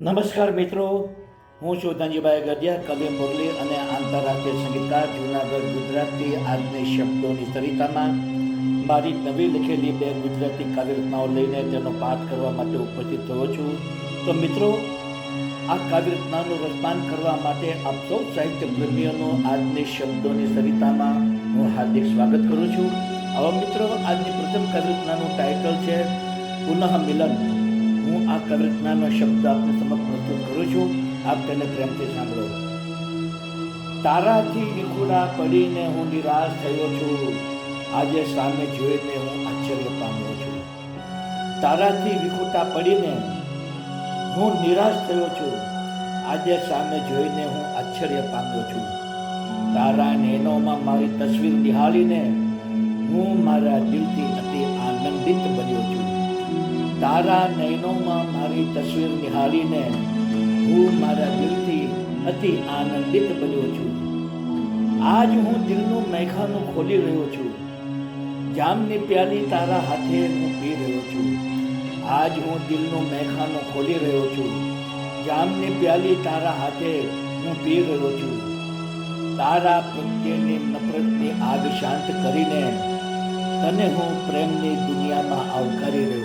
નમસ્કાર મિત્રો, હું છું ધનજીભાઈ ગઢિયા કવિ મુરલી અને આંતરરાષ્ટ્રીય સંગીતકાર, જૂનાગઢ ગુજરાતી આજની શબ્દોની સરિતામાં મારી નવી લખેલી બે ગુજરાતી કાવ્યરચનાઓ લઈને તેનો પાઠ કરવા માટે ઉપસ્થિત થયો છું. તો મિત્રો, આ કાવ્યરચનાનું રચપાન કરવા માટે આપ સૌ સાહિત્ય પ્રેમીઓનો આજની શબ્દોની સરિતામાં હું હાર્દિક સ્વાગત કરું છું. હવે મિત્રો, આજની પ્રથમ કાવ્યરચનાનું ટાઇટલ છે પુનઃ મિલન હું આ કવિરચનાનો શબ્દ આપને સમક્ષ પ્રસ્તુત કરું છું. આપ તેને પ્રેમથી સાંભળો. તારાથી વિખુડા પડીને હું નિરાશ થયો છું. આજે સામે જોઈને હું આશ્ચર્ય પામ્યો છું. તારાથી વિખુટા પડીને હું નિરાશ થયો છું. આજે સામે જોઈને હું આશ્ચર્ય પામ્યો છું. તારા નેનોમાં મારી તસવીર નિહાળીને હું મારા દિલથી અતિ આનંદિત બન્યો છું. તારા નયનોમાં મારી તસવીર નિહાળીને હું મારા દિલથી અતિ આનંદિત બન્યો છું. આજ હું દિલનું મેખાનું ખોલી રહ્યો છું. જામની પ્યાલી તારા હાથે હું પી રહ્યો છું. આજ હું દિલનું મેખાનું ખોલી રહ્યો છું. જામની પ્યાલી તારા હાથે હું પી રહ્યો છું. તારા પ્રત્યેની નફરતની આગ શાંત કરીને તને હું પ્રેમની દુનિયામાં આવકારી રહ્યો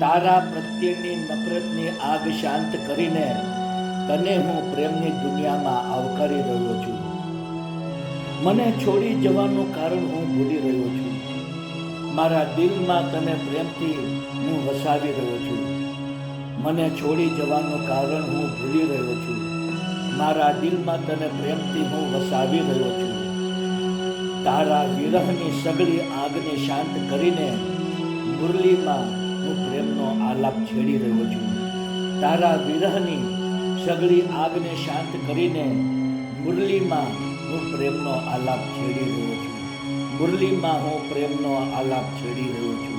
તારા પ્રત્યેની નફરતની આગ શાંત કરીને તને હું પ્રેમની દુનિયામાં આવકારી રહ્યો છું. મને છોડી જવાનું કારણ હું ભૂલી રહ્યો છું. મારા દિલમાં તને પ્રેમથી હું વસાવી રહ્યો છું. મને છોડી જવાનું કારણ હું ભૂલી રહ્યો છું. મારા દિલમાં તને પ્રેમથી હું વસાવી રહ્યો છું. તારા વિરહની સગળી આગને શાંત કરીને મુરલીમાં હું પ્રેમનો આલાપ છેડી રહ્યો છું. તારા વિરહની સગળી આગને શાંત કરીને મુરલીમાં હું પ્રેમનો આલાપ છેડી રહ્યો છું. મુરલીમાં હું પ્રેમનો આલાપ છેડી રહ્યો છું.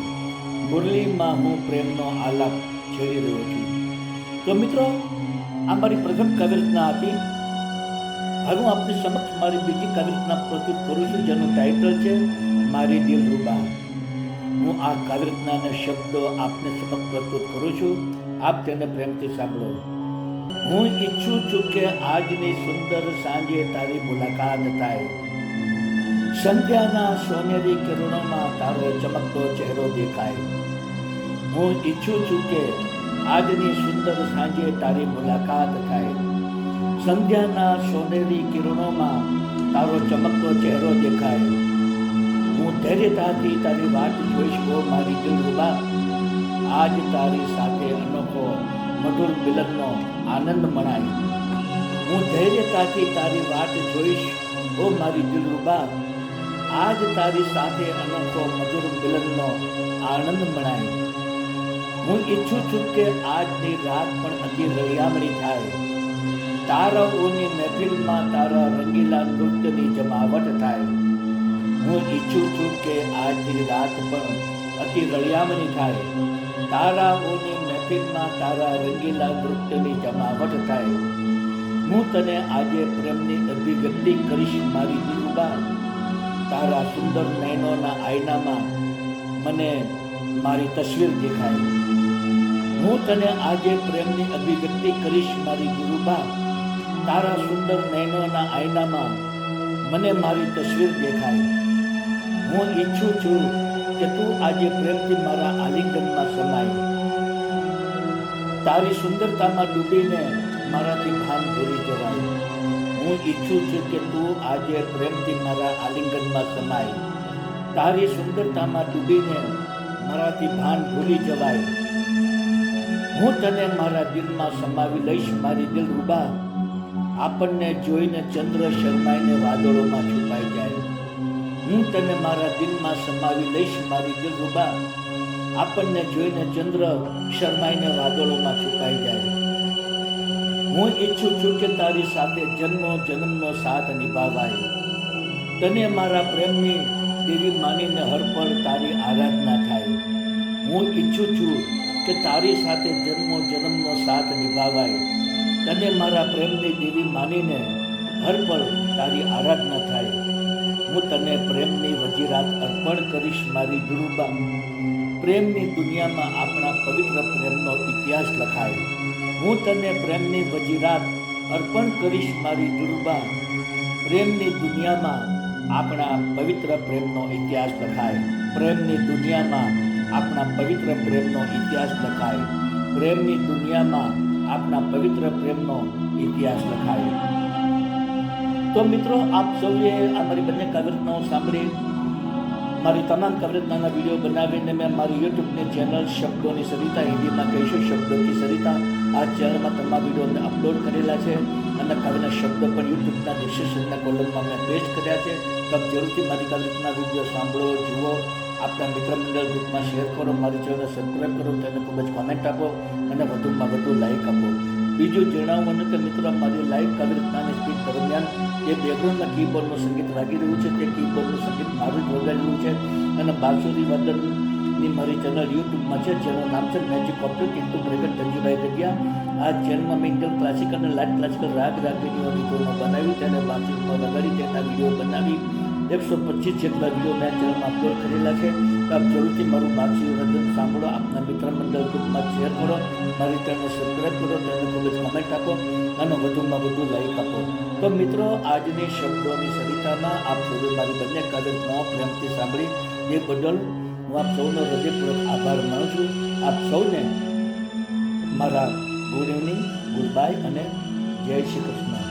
મુરલીમાં હું પ્રેમનો આલાપ છેડી રહ્યો છું. તો મિત્રો, આ મારી પ્રથમ કવિરચના હતી. હવે હું આપની સમક્ષ મારી બીજી કવિરચના પ્રસ્તુત કરું છું, જેનું ટાઇટલ છે, મારી દિલ રૂબા હું આ કાવ્યરચનાના શબ્દો આપને સમક્ષ પ્રસ્તુત કરું છું. આપ તેને પ્રેમથી સાંભળો. હું ઈચ્છું છું કે આજની સુંદર સાંજે તારી મુલાકાત થાય. સંધ્યાના સોનેરી કિરણોમાં તારો ચમકતો ચહેરો દેખાય. હું ઈચ્છું છું કે આજની સુંદર સાંજે તારી મુલાકાત થાય. સંધ્યાના સોનેરી કિરણોમાં તારો ચમકતો ચહેરો દેખાય. ધૈર્યતાથી તારી વાત જોઈશ હો મારી દિલરૂબા આજ તારી સાથે અનોખો મધુર મિલનનો આનંદ મનાય હું ધૈર્યતાથી તારી વાત જોઈશ હો મારી દિલરૂબા આજ તારી સાથે અનોખો મધુર મિલનનો આનંદ મનાય હું ઈચ્છું છું કે આજની રાત પણ અતિ રળિયામણી થાય. તારાઓની મહેફિલમાં તારા રંગીલા નૃત્યની જમાવટ થાય. હું ઈચ્છું છું કે આજની રાત પણ અતિ રળિયામણી થાય. તારાઓની મહેફિલમાં તારા રંગીલા નૃત્યની જમાવટ થાય. હું તને આજે પ્રેમની અભિવ્યક્તિ કરીશ, મારી દિલબા તારા સુંદર નયનોના આયનામાં મને મારી તસવીર દેખાય. હું તને આજે પ્રેમની અભિવ્યક્તિ કરીશ, મારી ગુરુબા તારા સુંદર નયનોના આયનામાં મને મારી તસવીર દેખાય. હું ઈચ્છું છું કે તું આજે પ્રેમથી મારા આલિંગનમાં સમાય તારી સુંદરતામાં ડૂબીને મારાથી ભાન ભૂલી જવાય હું ઈચ્છું છું કે તું આજે પ્રેમથી મારા આલિંગનમાં સમાય તારી સુંદરતામાં ડૂબીને મારાથી ભાન ભૂલી જવાય હું તને મારા દિલમાં સમાવી લઈશ મારી દિલ રૂબા આપણને જોઈને ચંદ્ર શરમાઈને વાદળોમાં છુપાઈ જાય હું તને મારા દિલમાં સમાવી લઈશ, મારી દિલરૂબા આપણને જોઈને ચંદ્ર શરમાઈને વાદળોમાં છુપાઈ જાય. હું ઈચ્છું છું કે તારી સાથે જન્મો, જન્મનો સાથ નિભાવાય. તને મારા પ્રેમની દેવી માનીને હરપળ તારી આરાધના થાય. હું ઈચ્છું છું કે તારી સાથે જન્મો, જન્મનો સાથ નિભાવાય. તને મારા પ્રેમની દેવી માનીને હરપળ તારી આરાધના થાય. હું તને પ્રેમની વજીરાત અર્પણ કરીશ, મારી ગુરુબા પ્રેમની દુનિયામાં આપણા પવિત્ર પ્રેમનો ઇતિહાસ લખાય. હું તને પ્રેમની વજીરાત અર્પણ કરીશ, મારી દુર્બા. પ્રેમની દુનિયામાં આપણા પવિત્ર પ્રેમનો ઇતિહાસ લખાય. પ્રેમની દુનિયામાં આપણા પવિત્ર પ્રેમનો ઇતિહાસ લખાય. પ્રેમની દુનિયામાં આપણા પવિત્ર પ્રેમનો ઇતિહાસ લખાય. તો મિત્રો, આપ સૌએ આ મારી બંને કાવ્યરચનાઓ સાંભળી, મારી તમામ કાવ્યરચનાના વીડિયો બનાવીને મેં મારી યુટ્યુબની ચેનલ શબ્દોની સરિતા, હિન્દીમાં કહીશું શબ્દોની સરિતા. આ ચેનલમાં તમામ વીડિયો અપલોડ કરેલા છે અને કાવ્યના શબ્દો પણ યુટ્યુબના ડિસ્ક્રિપ્શનના કોલમમાં મેં પેસ્ટ કર્યા છે. તમે જરૂરથી મારી કાવ્યરચના વીડિયો સાંભળો, જુઓ. આપણા મિત્ર મંડળ ગ્રુપમાં શેર કરો, મારી ચેનલ સબસ્ક્રાઈબ કરો, તેને ખૂબ જ કોમેન્ટ આપો અને વધુમાં વધુ લાઈક આપો. બીજું જણાવવાનું કે મિત્રો મારી લાઈવ કાવ્યરચનાની સ્પીડ દરમિયાન જે બેકગ્રાઉન્ડમાં કીબોર્ડનું સંગીત લાગી રહ્યું છે. તે કીબોર્ડનું સંગીત મારું જ વગાડેલું છે. અને બાંસુરી વાદનની મારી ચેનલ યુટ્યુબમાં છે, જેનું નામ છે magic compute into breaker Dhanjibhai જગ્યા. આ ચેનલમાં મેં ઇન્ડિયન ક્લાસિકલ અને લાઇટ ક્લાસિકલ રાગ રાગીનીઓ ગીતોમાં બનાવી, તેને બાંસુરીમાં વગાડી, તેના વીડિયો બનાવી. એકસો પચીસ જેટલા વીડિયો મેં ચેનલમાં અપલોડ કરેલા છે. આપ જરૂરથી મારું બાંસુરી સાંભળો, આપના મિત્ર મંડળ ગ્રુપમાં શેર કરો, મારી ચેનલ સબસ્ક્રાઈબ કરો તેને ખૂબ જ કમેન્ટ આપો અને વધુમાં વધુ લાઈક આપો. તો મિત્રો, આજની શબ્દોની સરિતામાં આપ સૌએ મારી બંને કાર્યક્રમો પ્રેમથી સાંભળી. એ બદલ હું આપ સૌનો હૃદયપૂર્વક આભાર માનું છું. આપ સૌને મારા ગુડ ઇવનિંગ ગુડ બાય અને જય શ્રી કૃષ્ણ.